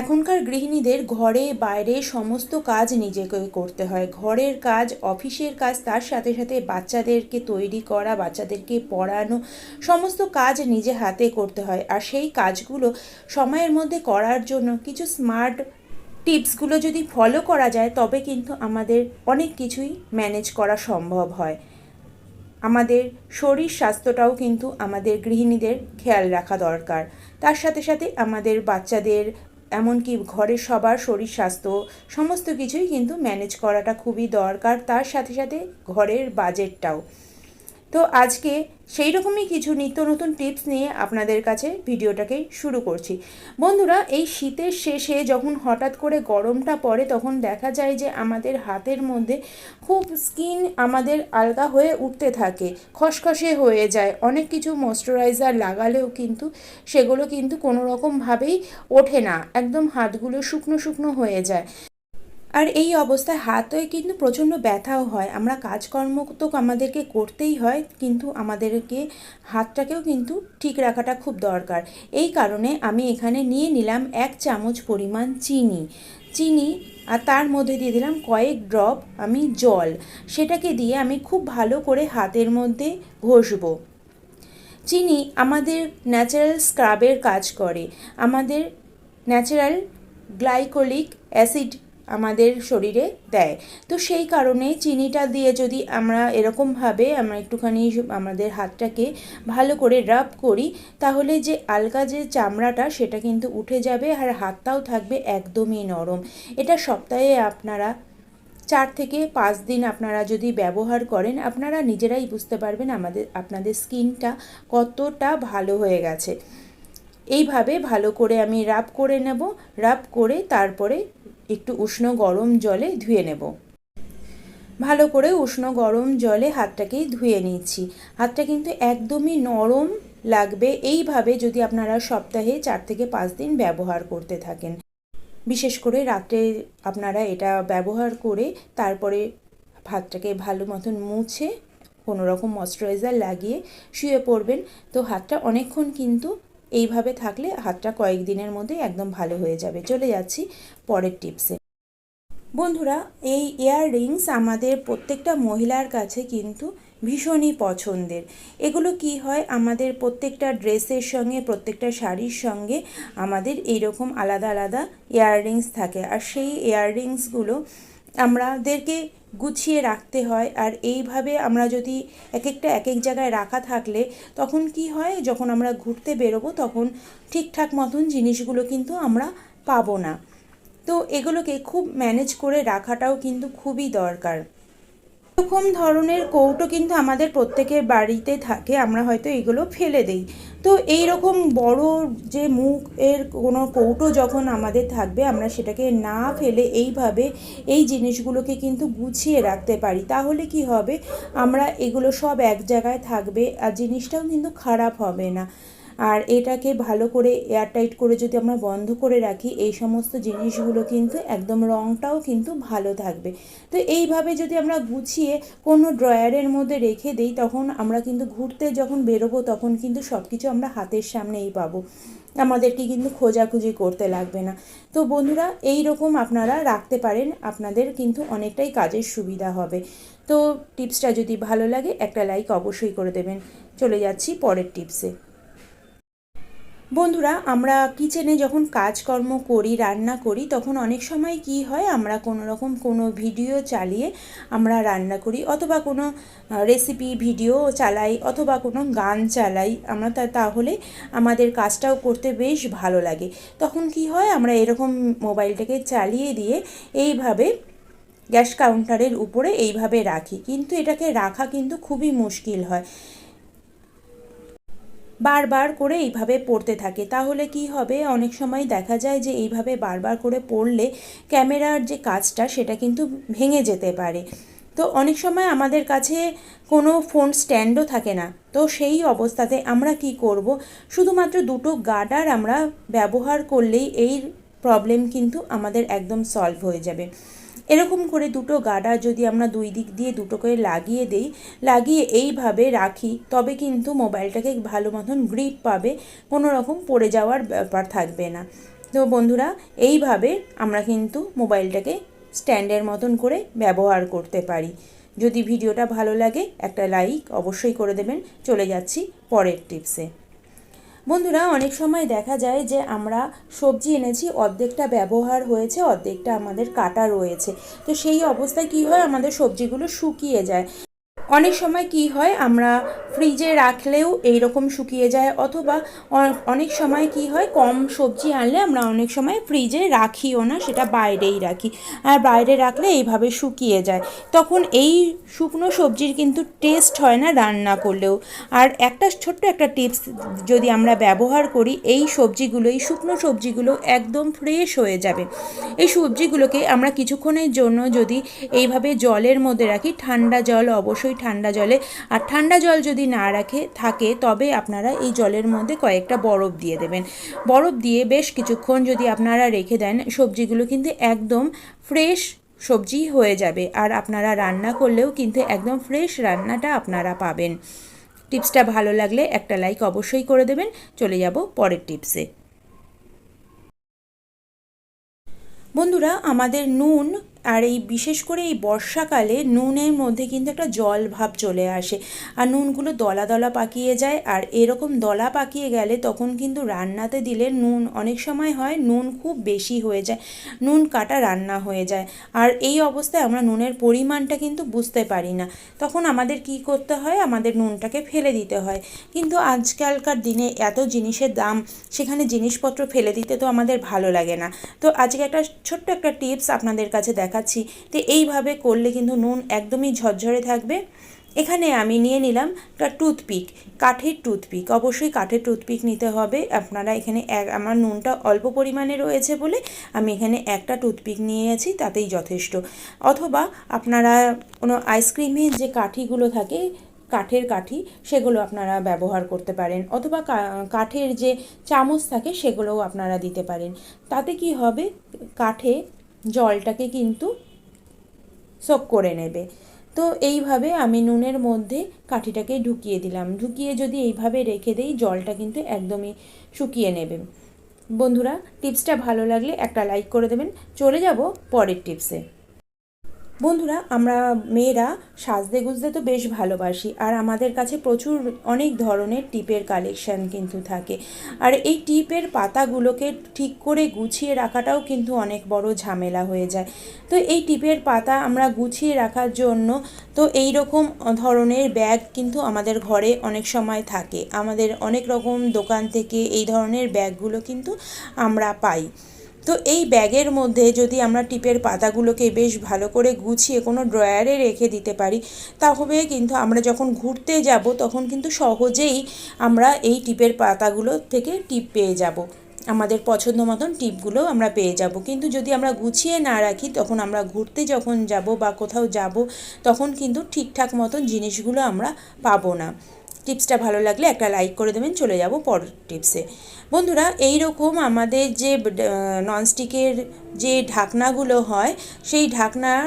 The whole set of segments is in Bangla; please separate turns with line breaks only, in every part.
এখনকার গৃহিণীদের ঘরে, বাইরে সমস্ত কাজ নিজেকে করতে হয়। ঘরের কাজ, অফিসের কাজ, তার সাথে সাথে বাচ্চাদেরকে তৈরি করা, বাচ্চাদেরকে পড়ানো, সমস্ত কাজ নিজে হাতে করতে হয়। আর সেই কাজগুলো সময়ের মধ্যে করার জন্য কিছু স্মার্ট টিপসগুলো যদি ফলো করা যায়, তবে কিন্তু আমাদের অনেক কিছুই ম্যানেজ করা সম্ভব হয়। আমাদের শরীর স্বাস্থ্যটাও কিন্তু আমাদের গৃহিণীদের খেয়াল রাখা দরকার। তার সাথে সাথে আমাদের বাচ্চাদের এমনকি ঘরের সবার শরীর স্বাস্থ্য, সমস্ত কিছুই কিন্তু ম্যানেজ করাটা খুবই দরকার। তার সাথে সাথে ঘরের বাজেটটাও তো আজকে সেই রকমই কিছু নিত্য নতুন টিপস নিয়ে আপনাদের কাছে ভিডিওটাকে শুরু করছি। বন্ধুরা, এই শীতের শেষে যখন হঠাৎ করে গরমটা পড়ে, তখন দেখা যায় যে আমাদের হাতের মধ্যে খুব স্কিন আমাদের আলগা হয়ে উঠতে থাকে, খসখসে হয়ে যায়। অনেক কিছু ময়শ্চারাইজার লাগালেও কিন্তু সেগুলো কিন্তু কোনো রকমভাবেই ওঠে না, একদম হাতগুলো শুকনো শুকনো হয়ে যায়। আর এই অবস্থায় হাতে কিন্তু প্রচণ্ড ব্যথাও হয়। আমরা কাজকর্ম তো আমাদেরকে করতেই হয়, কিন্তু আমাদেরকে হাতটাকেও কিন্তু ঠিক রাখাটা খুব দরকার। এই কারণে আমি এখানে নিয়ে নিলাম এক চামচ পরিমাণ চিনি। চিনি আর তার মধ্যে দিয়ে দিলাম কয়েক ড্রপ আমি জল। সেটাকে দিয়ে আমি খুব ভালো করে হাতের মধ্যে ঘষবো। চিনি আমাদের ন্যাচারাল স্ক্রাবের কাজ করে। আমাদের ন্যাচারাল গ্লাইকোলিক অ্যাসিড আমাদের শরীরে দেয়। তো সেই কারণে চিনিটা দিয়ে যদি আমরা এরকমভাবে আমরা একটুখানি আমাদের হাতটাকে ভালো করে রাব করি, তাহলে যে আলগা যে চামড়াটা সেটা কিন্তু উঠে যাবে আর হাতটাও থাকবে একদমই নরম। এটা সপ্তাহে আপনারা চার থেকে পাঁচ দিন আপনারা যদি ব্যবহার করেন, আপনারা নিজেরাই বুঝতে পারবেন আমাদের, আপনাদের স্কিনটা কতটা ভালো হয়ে গেছে। এইভাবে ভালো করে আমি রাব করে নেব, রাব করে তারপরে একটু উষ্ণ গরম জলে ধুয়ে নেব। ভালো করে উষ্ণ গরম জলে হাতটাকেই ধুয়ে নিচ্ছি। হাতটা কিন্তু একদমই নরম লাগবে। এইভাবে যদি আপনারা সপ্তাহে চার থেকে পাঁচ দিন ব্যবহার করতে থাকেন। বিশেষ করে রাতে আপনারা এটা ব্যবহার করে তারপরে হাতটাকে ভালো মতন মুছে, কোনো রকম ময়শ্চারাইজার লাগিয়ে শুয়ে পড়বেন। তো হাতটা অনেকক্ষণ কিন্তু এইভাবে থাকলে হাতটা কয়েকদিনের মধ্যে একদম ভালো হয়ে যাবে। চলে যাচ্ছি পরের টিপসে। বন্ধুরা, এই ইয়াররিংস আমাদের প্রত্যেকটা মহিলার কাছে কিন্তু ভীষণই পছন্দের। এগুলো কি হয়? আমাদের প্রত্যেকটা ড্রেসের সঙ্গে, প্রত্যেকটা শাড়ির সঙ্গে আমাদের এইরকম আলাদা আলাদা ইয়াররিংস থাকে। আর সেই ইয়াররিংসগুলো আমাদেরকে গুছিয়ে রাখতে হয়। আর এইভাবে আমরা যদি এক একটা এক এক জায়গায় রাখা থাকলে তখন কি হয়, যখন আমরা ঘুরতে বেরোবো তখন ঠিকঠাক মতন জিনিসগুলো কিন্তু আমরা পাবো না। তো এগুলোকে খুব ম্যানেজ করে রাখাটাও কিন্তু খুবই দরকার। এরকম ধরনের কৌটো কিন্তু আমাদের প্রত্যেকের বাড়িতে থাকে, আমরা হয়তো এগুলো ফেলে দেই। তো এই রকম বড় যে মুখ এর কোনো কৌটো যখন আমাদের থাকবে, আমরা সেটাকে না ফেলে এইভাবে এই জিনিসগুলোকে কিন্তু গুছিয়ে রাখতে পারি। তাহলে কি হবে? আমরা এগুলো সব এক জায়গায় থাকবে আর জিনিসটাও কিন্তু খারাপ হবে না। আর এটাকে ভালো করে এয়ারটাইট করে যদি আমরা বন্ধ করে রাখি, এই সমস্ত জিনিসগুলো কিন্তু একদম রঙটাও কিন্তু ভালো থাকবে। তো এইভাবে যদি আমরা গুছিয়ে কোনো ড্রয়ারের মধ্যে রেখে দিই, তখন আমরা কিন্তু ঘুরতে যখন বেরোবো, তখন কিন্তু সব কিছু আমরা হাতের সামনেই পাবো। আমাদেরকে কিন্তু খোঁজাখুঁজি করতে লাগবে না। তো বন্ধুরা এই রকম আপনারা রাখতে পারেন, আপনাদের কিন্তু অনেকটাই কাজের সুবিধা হবে। তো টিপসটা যদি ভালো লাগে, একটা লাইক অবশ্যই করে দেবেন। চলে যাচ্ছি পরের টিপসে। বন্ধুরা, আমরা কিচেনে যখন কাজকর্ম করি, রান্না করি, তখন অনেক সময় কি হয়, আমরা কোনো রকম কোনো ভিডিও চালিয়ে আমরা রান্না করি অথবা কোনো রেসিপি ভিডিও চালাই অথবা কোনো গান চালাই। আমরা তাহলে আমাদের কাজটাও করতে বেশ ভালো লাগে। তখন কি হয়, আমরা এরকম মোবাইলটাকে চালিয়ে দিয়ে এইভাবে গ্যাস কাউন্টারের উপরে এইভাবে রাখি। কিন্তু এটাকে রাখা কিন্তু খুবই মুশকিল হয়। বারবার করে এইভাবে পড়তে থাকে। তাহলে কি হবে? অনেক সময় দেখা যায় যে এইভাবে বারবার করে পড়লে ক্যামেরার যে কাজটা, সেটা কিন্তু ভেঙে যেতে পারে। তো অনেক সময় আমাদের কাছে কোনো ফোন স্ট্যান্ডও থাকে না। তো সেই অবস্থাতে আমরা কি করব? শুধুমাত্র দুটো গার্ডার আমরা ব্যবহার করলেই এই প্রবলেম কিন্তু আমাদের একদম সলভ হয়ে যাবে। এরকম করে দুটো গাডা যদি আমরা দুই দিক দিয়ে দুটো করে লাগিয়ে দেই, লাগিয়ে এইভাবে রাখি, তবে কিন্তু মোবাইলটাকে ভালো মতন গ্রিপ পাবে, কোনো রকম পড়ে যাওয়ার ব্যাপার থাকবে না। তো বন্ধুরা, এইভাবে আমরা কিন্তু মোবাইলটাকে স্ট্যান্ডের মতন করে ব্যবহার করতে পারি। যদি ভিডিওটা ভালো লাগে, একটা লাইক অবশ্যই করে দেবেন। চলে যাচ্ছি পরের টিপসে। বন্ধুরা, অনেক সময় দেখা যায় যে আমরা সবজি এনেছি, অর্ধেকটা ব্যবহার হয়েছে, অর্ধেকটা আমাদের কাটা রয়েছে। তো সেই অবস্থায় কি হয়? আমাদের সবজিগুলো শুকিয়ে যায়। অনেক সময় কি হয়, আমরা ফ্রিজে রাখলেও এই রকম শুকিয়ে যায়, অথবা অনেক সময় কি হয়, কম সবজি আনলে আমরা অনেক সময় ফ্রিজে রাখিও না, সেটা বাইরেই রাখি। আর বাইরে রাখলে এইভাবে শুকিয়ে যায়। তখন এই শুকনো সবজির কিন্তু টেস্ট হয় না রান্না করলেও। আর একটা ছোট্ট একটা টিপস যদি আমরা ব্যবহার করি, এই সবজিগুলো, এই শুকনো সবজিগুলো একদম ফ্রেশ হয়ে যাবে। এই সবজিগুলোকে আমরা কিছুক্ষণের জন্য যদি এইভাবে জলের মধ্যে রাখি, ঠান্ডা জল অবশ্যই ঠান্ডা জলে। আর ঠান্ডা জল যদি না রাখে, থাকে, তবে আপনারা এই জলের মধ্যে কয়েকটা বরফ দিয়ে দেবেন। বরফ দিয়ে বেশ কিছুক্ষণ যদি আপনারা রেখে দেন, সবজিগুলো কিন্তু একদম ফ্রেশ সবজি হয়ে যাবে। আর আপনারা রান্না করলেও কিন্তু একদম ফ্রেশ রান্নাটা আপনারা পাবেন। টিপসটা ভালো লাগলে একটা লাইক অবশ্যই করে দেবেন। চলে যাব পরের টিপসে। বন্ধুরা, আমাদের নুন আর এই বিশেষ করে এই বর্ষাকালে নুনের মধ্যে কিন্তু একটা জল ভাব চলে আসে। আর নুনগুলো দলা দলা পাকিয়ে যায় আর এরকম দলা পাকিয়ে গেলে তখন কিন্তু রান্নাতে দিলে নুন অনেক সময় হয় নুন খুব বেশি হয়ে যায়, নুন কাটা রান্না হয়ে যায়। আর এই অবস্থায় আমরা নুনের পরিমাণটা কিন্তু বুঝতে পারি না। তখন আমাদের কি করতে হয়? আমাদের নুনটাকে ফেলে দিতে হয়। কিন্তু আজকালকার দিনে এত জিনিসের দাম, সেখানে জিনিসপত্র ফেলে দিতে তো আমাদের ভালো লাগে না। তো আজকে একটা ছোট্ট একটা টিপস আপনাদের কাছে দেখাচ্ছি। তো এইভাবে করলে কিন্তু নুন একদমই ঝরঝরে থাকবে। এখানে আমি নিয়ে নিলাম একটা টুথপিক কাঠের টুথপিক অবশ্যই কাঠের টুথপিক নিতে হবে। আপনারা এখানে এক, আমার নুনটা অল্প পরিমাণে রয়েছে বলে আমি এখানে একটা টুথপিক নিয়েছি, তাতেই যথেষ্ট। অথবা আপনারা কোনো আইসক্রিমের যে কাঠিগুলো থাকে, কাঠের কাঠি, সেগুলো আপনারা ব্যবহার করতে পারেন। অথবা কাঠের যে চামচ থাকে, সেগুলোও আপনারা দিতে পারেন। তাতে কি হবে? কাঠে জলটাকে কিন্তু সোক করে নেবে। তো এইভাবে আমি নুনের মধ্যে কাঠিটাকে ঢুকিয়ে দিলাম। ঢুকিয়ে যদি এইভাবে রেখে দেই, জলটা কিন্তু একদমই শুকিয়ে নেবে। বন্ধুরা টিপসটা ভালো লাগলে একটা লাইক করে দেবেন। চলে যাব পরের টিপসে বন্ধুরা, আমরা মেয়েরা সাজতে গুজতে তো বেশ ভালোবাসি, আর আমাদের কাছে প্রচুর অনেক ধরনের টিপের কালেকশান কিন্তু থাকে। আর এই টিপের পাতাগুলোকে ঠিক করে গুছিয়ে রাখাটাও কিন্তু অনেক বড় ঝামেলা হয়ে যায়। তো এই টিপের পাতা আমরা গুছিয়ে রাখার জন্য তো এই রকম ধরনের ব্যাগ কিন্তু আমাদের ঘরে অনেক সময় থাকে। আমাদের অনেক রকম দোকান থেকে এই ধরনের ব্যাগগুলো কিন্তু আমরা পাই। তো এই ব্যাগের মধ্যে যদি আমরা টিপের পাতাগুলোকে বেশ ভালো করে গুছিয়ে কোনো ড্রয়ারে রেখে দিতে পারি, তাহলে কিন্তু আমরা যখন ঘুরতে যাব তখন কিন্তু সহজেই আমরা এই টিপের পাতাগুলো থেকে টিপ পেয়ে যাব। আমাদের পছন্দ মতন টিপগুলো আমরা পেয়ে যাব। কিন্তু যদি আমরা গুছিয়ে না রাখি, তখন আমরা ঘুরতে যখন যাব বা কোথাও যাব, তখন কিন্তু ঠিকঠাক মতন জিনিসগুলো আমরা পাবো না। টিপসটা ভালো লাগলে একটা লাইক করে দেবেন, চলে যাব পরের টিপসে বন্ধুরা এই রকম আমাদের যে ননস্টিকের যে ঢাকনাগুলো হয়, সেই ঢাকনার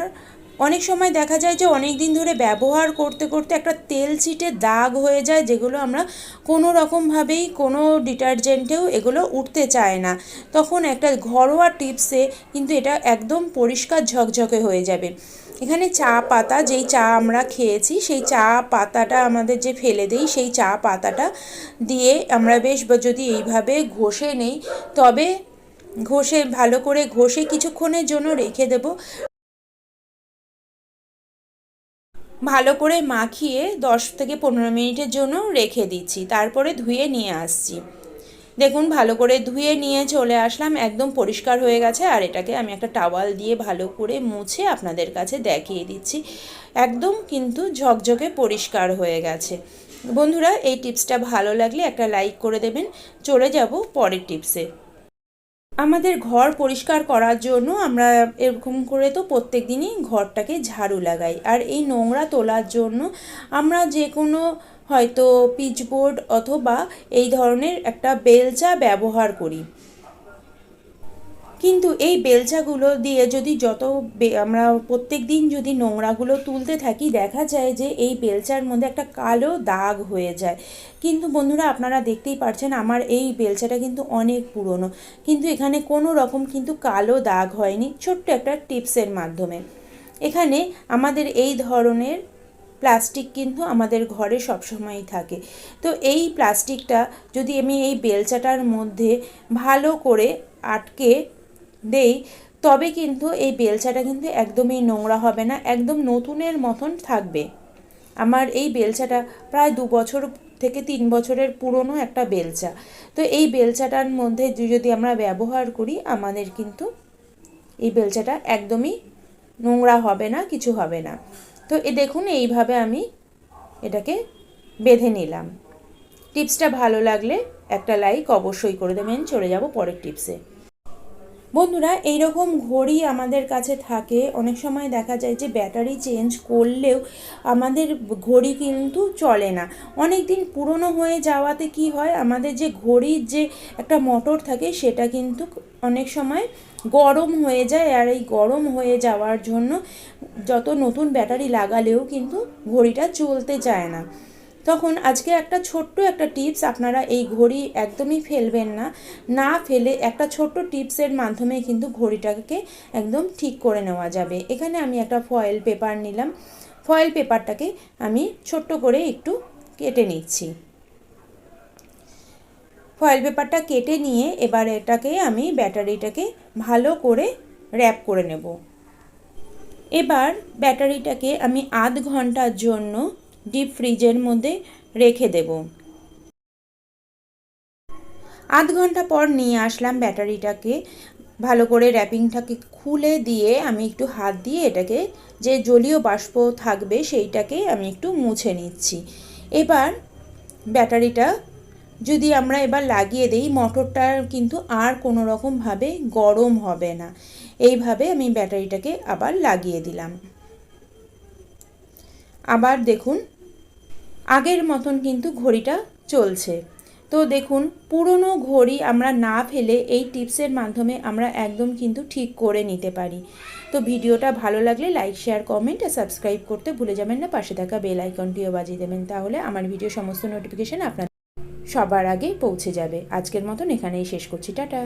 অনেক সময় দেখা যায় যে অনেক দিন ধরে ব্যবহার করতে করতে একটা তেল ছিটে দাগ হয়ে যায়, যেগুলো আমরা কোনো রকমভাবেই, কোনো ডিটারজেন্টেও এগুলো উঠতে চায় না। তখন একটা ঘরোয়া টিপসে কিন্তু এটা একদম পরিষ্কার ঝকঝকে হয়ে যাবে। এখানে চা পাতা, যেই চা আমরা খেয়েছি, সেই চা পাতাটা আমাদের যে ফেলে দেই, সেই চা পাতাটা দিয়ে আমরা বেশ যদি এইভাবে ঘষে নেই, তবে ঘষে, ভালো করে ঘষে কিছুক্ষণের জন্য রেখে দেব। ভালো করে মাখিয়ে দশ থেকে পনেরো মিনিটের জন্য রেখে দিচ্ছি। তারপরে ধুয়ে নিয়ে আসছি। দেখুন, ভালো করে ধুয়ে নিয়ে চলে আসলাম। একদম পরিষ্কার হয়ে গেছে। আর এটাকে আমি একটা টাওয়াল দিয়ে ভালো করে মুছে আপনাদের কাছে দেখিয়ে দিচ্ছি। একদম কিন্তু ঝকঝকে পরিষ্কার হয়ে গেছে। বন্ধুরা, এই টিপসটা ভালো লাগলে একটা লাইক করে দেবেন। চলে যাব পরের টিপসে। আমাদের ঘর পরিষ্কার করার জন্য আমরা এরকম করে তো প্রত্যেক দিনই ঘরটাকে ঝাড়ু লাগাই। আর এই নোংরা তোলার জন্য আমরা যে কোনো হয়তো পিচবোর্ড অথবা এই ধরনের একটা বেলচা ব্যবহার করি। কিন্তু এই বেলচাগুলো দিয়ে যদি যত আমরা প্রত্যেক দিন যদি নোংরাগুলো তুলতে থাকি, দেখা যায় যে এই বেলচার মধ্যে একটা কালো দাগ হয়ে যায়। কিন্তু বন্ধুরা, আপনারা দেখতেই পারছেন আমার এই বেলচাটা কিন্তু অনেক পুরনো। কিন্তু এখানে কোনো রকম কিন্তু কালো দাগ হয়নি, ছোট্ট একটা টিপসের মাধ্যমে। এখানে আমাদের এই ধরনের প্লাস্টিক কিন্তু আমাদের ঘরে সবসময়ই থাকে। তো এই প্লাস্টিকটা যদি আমি এই বেলচাটার মধ্যে ভালো করে আটকে দেই, তবে কিন্তু এই বেলচাটা কিন্তু একদমই নোংরা হবে না, একদম নতুনের মতন থাকবে। আমার এই বেলচাটা প্রায় দু বছর থেকে তিন বছরের পুরনো একটা বেলচা। তো এই বেলচাটার মধ্যে যদি আমরা ব্যবহার করি, আমাদের কিন্তু এই বেলচাটা একদমই নোংরা হবে না, কিছু হবে না। তো এ দেখুন, এইভাবে আমি এটাকে বেঁধে নিলাম। টিপসটা ভালো লাগলে একটা লাইক অবশ্যই করে দেবেন। চলে যাব পরের টিপসে। বন্ধুরা, এইরকম ঘড়ি আমাদের কাছে থাকে। অনেক সময় দেখা যায় যে ব্যাটারি চেঞ্জ করলেও আমাদের ঘড়ি কিন্তু চলে না। অনেক দিন পুরনো হয়ে যাওয়াতে কি হয়, আমাদের যে ঘড়ির যে একটা মোটর থাকে, সেটা কিন্তু অনেক সময় গরম হয়ে যায়। আর এই গরম হয়ে যাওয়ার জন্য যত নতুন ব্যাটারি লাগালেও কিন্তু ঘড়িটা চলতে চায় না। তখন আজকে একটা ছোট্ট একটা টিপস আপনারা এই ঘড়ি একদমই ফেলবেন না। না ফেলে একটা ছোট্ট টিপসের মাধ্যমে কিন্তু ঘড়িটাকে একদম ঠিক করে নেওয়া যাবে। এখানে আমি একটা ফয়েল পেপার নিলাম। ফয়েল পেপারটাকে আমি ছোট্ট করে একটু কেটে নিচ্ছি। ফয়েল পেপারটা কেটে নিয়ে এবার এটাকে আমি ব্যাটারিটাকে ভালো করে র্যাপ করে নেব। এবার ব্যাটারিটাকে আমি আধ ঘণ্টার জন্য ডিপ ফ্রিজের মধ্যে রেখে দেব। আধ ঘণ্টা পর নিয়ে আসলাম ব্যাটারিটাকে। ভালো করে র্যাপিংটাকে খুলে দিয়ে আমি একটু হাত দিয়ে এটাকে যে জলীয় বাষ্প থাকবে সেইটাকে আমি একটু মুছে নিচ্ছি। এবার ব্যাটারিটা যদি আমরা এবার লাগিয়ে দিই মোটরটা কিন্তু আর কোনো রকমভাবে গরম হবে না। এইভাবে আমি ব্যাটারিটাকে আবার লাগিয়ে দিলাম। আবার দেখুন আগের মতন কিন্তু ঘড়িটা চলছে। তো দেখুন, পুরনো ঘড়ি আমরা না ফেলে এই টিপসের মাধ্যমে আমরা একদম কিন্তু ঠিক করে নিতে পারি। তো ভিডিওটা ভালো লাগলে লাইক, শেয়ার, কমেন্ট আর সাবস্ক্রাইব করতে ভুলে যাবেন না। পাশে থাকা বেল আইকনটিও বাজিয়ে দেবেন তাহলে আমার ভিডিও সমস্ত নোটিফিকেশান আপনার সবার আগে পৌঁছে যাবে। আজকের মতন এখানেই শেষ করছি। টাটা।